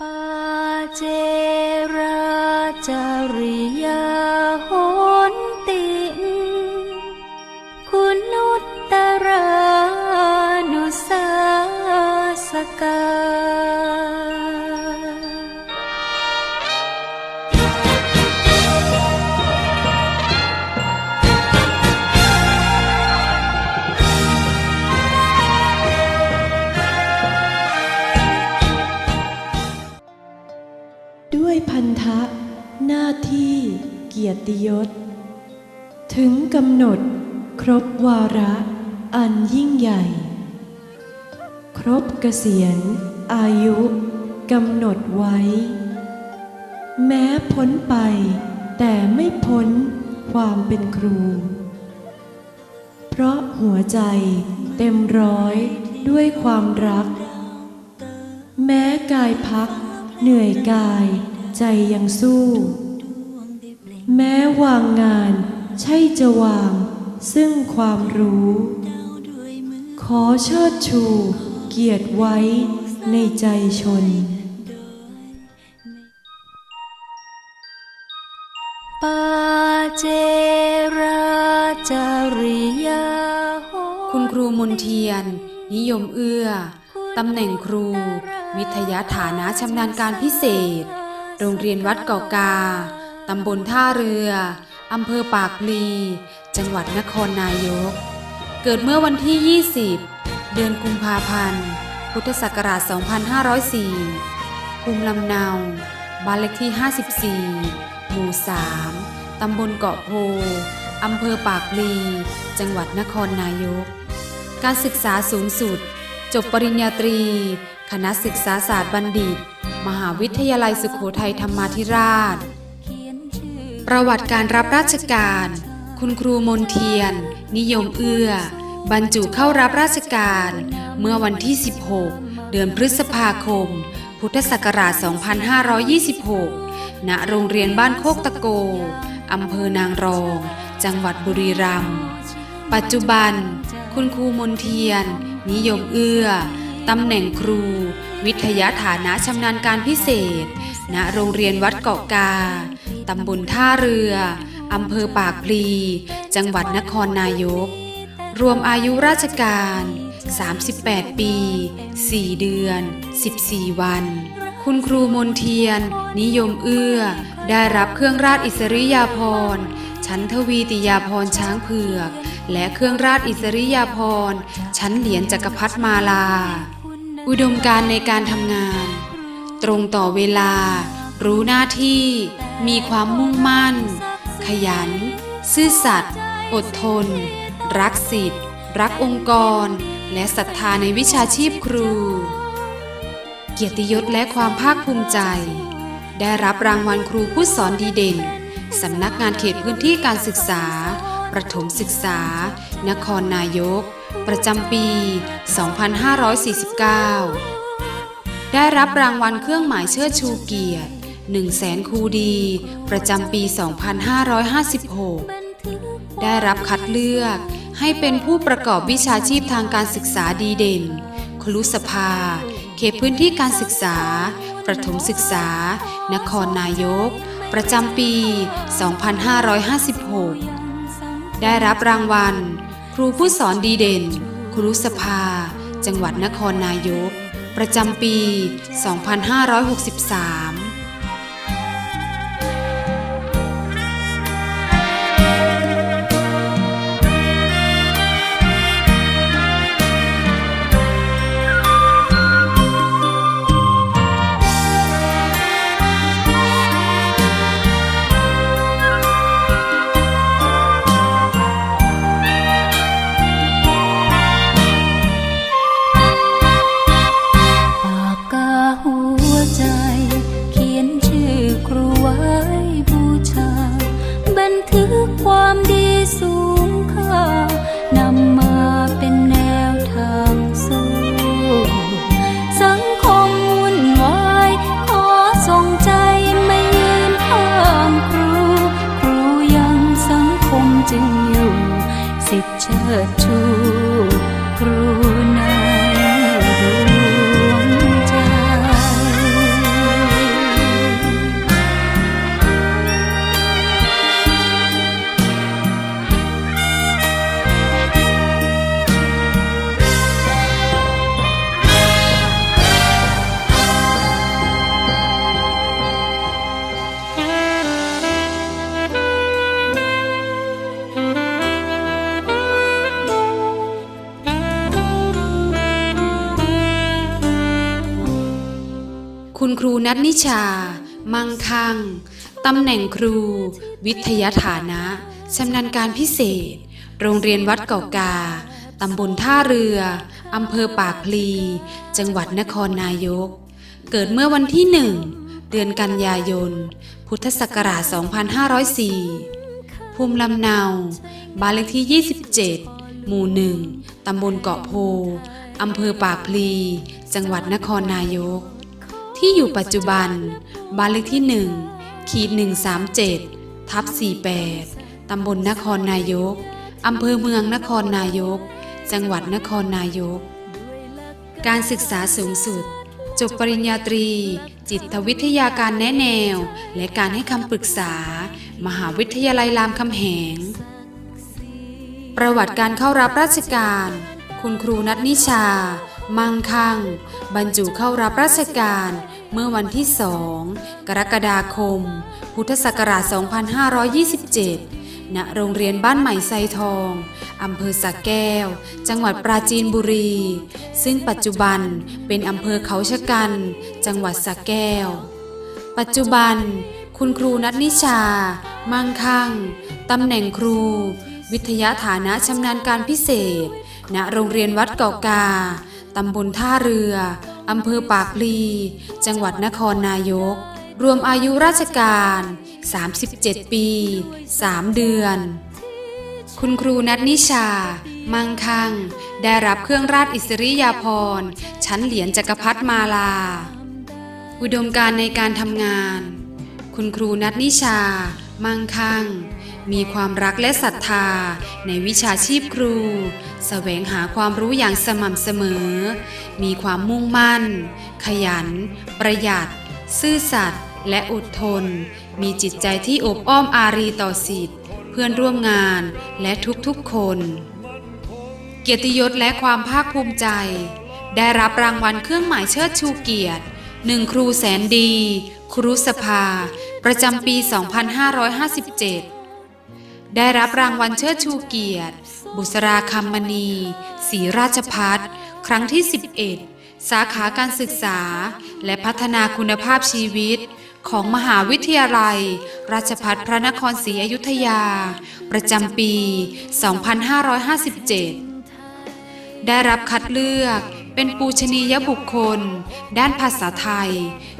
ปาเจราจา ถึงกำหนดครบวาระอันยิ่งใหญ่ ครบเกษียณอายุกำหนดไว้ แม้พ้นไป แต่ไม่พ้นความเป็นครู เพราะหัวใจเต็มร้อยด้วยความรัก แม้กายพักเหนื่อยกายใจยังสู้ แม้วางงาน ใช่จะวาง ซึ่งความรู้ ขอเชิดชู เกียรติไว้ในใจชน ปาเจราจาริยาโหนคุณครูมนเทียน นิยมเอื้อ ตำแหน่งครู วิทยาฐานะชำนาญการพิเศษ โรงเรียนวัดเกาะกา ตำบลท่าเรือ อำเภอปากพลี จังหวัดนครนายก เกิดเมื่อวันที่ 20 เดือนกุมภาพันธ์ พุทธศักราช 2504 ภูมิลำเนา บ้านเลขที่ 54 หมู่ 3 ตำบลเกาะโพ อำเภอปากพลี จังหวัดนครนายก การศึกษาสูงสุด จบปริญญาตรี คณะศึกษาศาสตร์บัณฑิต มหาวิทยาลัยสุโขทัยธรรมาธิราช ประวัติการรับราชการ คุณครูมนเทียน นิยมเอื้อ บรรจุเข้ารับราชการ เมื่อวันที่ 16 เดือนพฤษภาคม พุทธศักราช 2526 ณ โรงเรียนบ้านโคกตะโก อำเภอนางรอง จังหวัดบุรีรัมย์ ปัจจุบัน คุณครูมนเทียน นิยมเอื้อ ตำแหน่งครู วิทยาฐานะชำนาญการพิเศษ ณ โรงเรียนวัดเกาะกา ตำบลท่าเรือ อำเภอปากพลี จังหวัดนครนายก รวมอายุราชการ 38 ปี 4 เดือน 14 วัน คุณครูมนเทียน นิยมเอื้อ ได้รับเครื่องราชอิสริยาภรณ์ชั้นทวีติยาภรณ์ช้างเผือก และเครื่องราชอิสริยาภรณ์ชั้นเหรียญจักรพรรดิมาลา อุดมการในการทำงาน ตรงต่อเวลา รู้หน้าที่ มีความมุ่งมั่น ขยัน ซื่อสัตย์อดทน รักสิทธิ์ รักองค์กร และศรัทธาในวิชาชีพครู เกียรติยศและความภาคภูมิใจ ได้รับรางวัลครูผู้สอนดีเด่น สำนักงานเขตพื้นที่การศึกษา ประถมศึกษา นครนายก ประจำปี 2549 ได้รับรางวัลเครื่องหมายเชิดชูเกียรติ 1แสนคูดี ประจำปี 2556 ได้รับคัดเลือกให้เป็นผู้ประกอบวิชาชีพทางการศึกษาดีเด่น คลุสภา เขตพื้นที่การศึกษา ประถมศึกษา นครนายก ประจำปี 2556 ได้รับรางวัล ครูผู้สอนดีเด่น ครุสภา จังหวัดนครนายก ประจำปี 2563 tình yêu dịp chợt chúa. นัทนิชา มั่งคั่งตำแหน่งครู วิทยาฐานะชำนาญการพิเศษ โรงเรียนวัดเก่ากาตำบลท่าเรือ อำเภอปากพลี จังหวัดนครนายก เกิดเมื่อวันที่หนึ่ง เดือนกันยายน พุทธศักราช 2504 ภูมิลำเนา บ้านเลขที่ 27 หมู่หนึ่ง ตำบลเกาะโพ อำเภอปากพลี จังหวัดนครนายก ที่อยู่ปัจจุบัน บ้านเลขที่ 1 ขีด 137 ทับ 48 ตำบลนครนายก อำเภอเมืองนครนายก จังหวัดนครนายก การศึกษาสูงสุด จบปริญญาตรี จิตวิทยาการแนะแนว และการให้คำปรึกษา มหาวิทยาลัยรามคำแหง ประวัติการเข้ารับราชการ คุณครูนัทนิชามั่งคั่ง บรรจุเข้ารับราชการ เมื่อวันที่2กรกฎาคม พุทธศักราช 2527 ณ โรงเรียนบ้านใหม่ไซทอง อำเภอสักแก้ว จังหวัดปราจีนบุรี ซึ่งปัจจุบันเป็นอำเภอเขาชะกัน จังหวัดสักแก้ว ปัจจุบัน คุณครูนัทนิชา มั่งคั่งตำแหน่งครู วิทยาฐานะชำนาญการพิเศษ ณ โรงเรียนวัดเกาะกา ตำบลท่าเรือ อำเภอปากพลี จังหวัดนครนายก รวมอายุราชการ 37 ปี 3 เดือน คุณครูนัทนิชา มังคัง ได้รับเครื่องราชอิสริยาภรณ์ ชั้นเหรียญจักรพรรดิมาลา อุดมการในการทำงาน คุณครูนัทนิชา มังคัง มีความรักและศรัทธา ในวิชาชีพครูแสวงหาความรู้อย่างสม่ำเสมอ มีความมุ่งมั่น ขยัน ประหยัด ซื่อสัตย์และอดทน มีจิตใจที่อบอ้อมอารีต่อสิทธิ์ เพื่อนร่วมงานและทุกๆคน เกียรติยศและความภาคภูมิใจ ได้รับรางวัลเครื่องหมายเชิดชูเกียรติหนึ่งครูแสนดี ครูสภา ประจำปี 2557 ได้รับรางวัลเชิดชูเกียรติ บุษราคำมณีศรีราชพัฒครั้งที่ 11 สาขาการศึกษา และพัฒนาคุณภาพชีวิต ของมหาวิทยาลัย ราชภัฏพระนครศรีอยุธยา ประจำปี 2557 ได้รับคัดเลือก เป็นปูชนียบุคคล ด้านภาษาไทย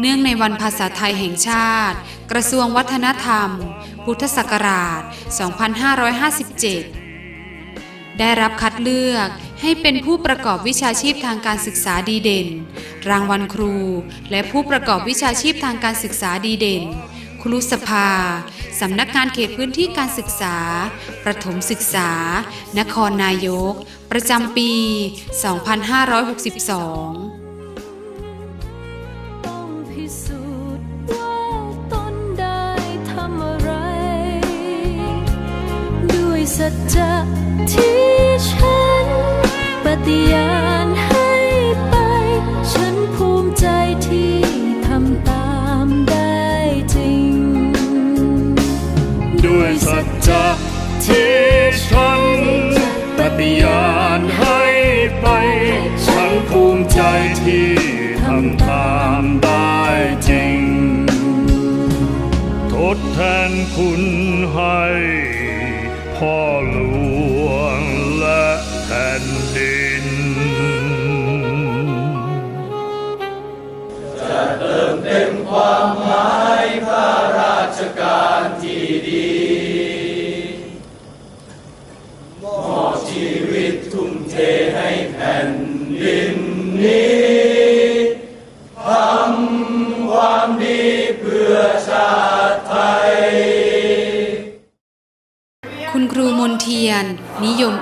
เนื่องในวันภาษาไทยแห่งชาติ กระทรวงวัฒนธรรม พุทธศักราช 2557 ได้รับคัดเลือกให้เป็นผู้ประกอบวิชาชีพทางการศึกษาดีเด่น รางวัลครู และผู้ประกอบวิชาชีพทางการศึกษาดีเด่น ครูสภา สำนักงานเขตพื้นที่การศึกษา ประถมศึกษา นครนายก ประจำปี 2562ต้องพิสูจน์ว่าร้อะไรด้วยสัจจะที่ฉันปฏิญาณ คุณให้พ่อหลวงและแผ่นดิน จะเติมเต็มความหมายพระราชการที่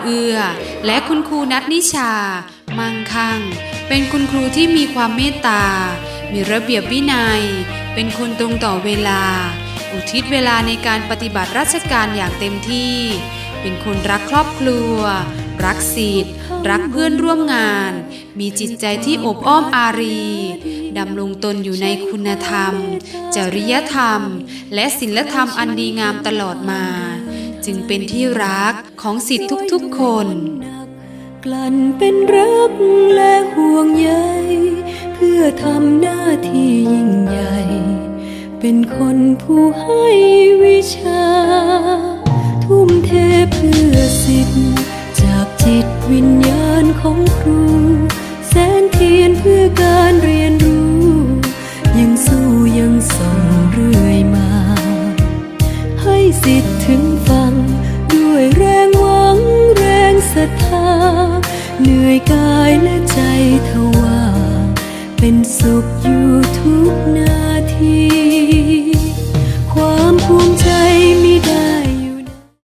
เอื้อ และคุณครูนัทนิชา มั่งคั่ง เป็นคุณครูที่มีความเมตตา มีระเบียบวินัย เป็นคนตรงต่อเวลา อุทิศเวลาในการปฏิบัติราชการอย่างเต็มที่ เป็นคนรักครอบครัว รักสิทธิ์รักเพื่อนร่วมงาน มีจิตใจที่อบอ้อมอารี ดำรงตนอยู่ในคุณธรรม จริยธรรม และศีลธรรมอันดีงามตลอดมา จึงเป็นที่รักของสิทธิทุกๆคน กลั่นเป็นรักและห่วงใยเพื่อทำหน้าที่ยิ่งใหญ่ เป็นคนผู้ให้วิชา ทุ่มเทเพื่อสิทธิ์จากจิตวิญญาณของครู แสนเทียนเพื่อการเรียนรู้ ยังสู้ยังส่งเรื่อยมา ให้สิทธิ์ถึง เธอเหนื่อยกายและใจ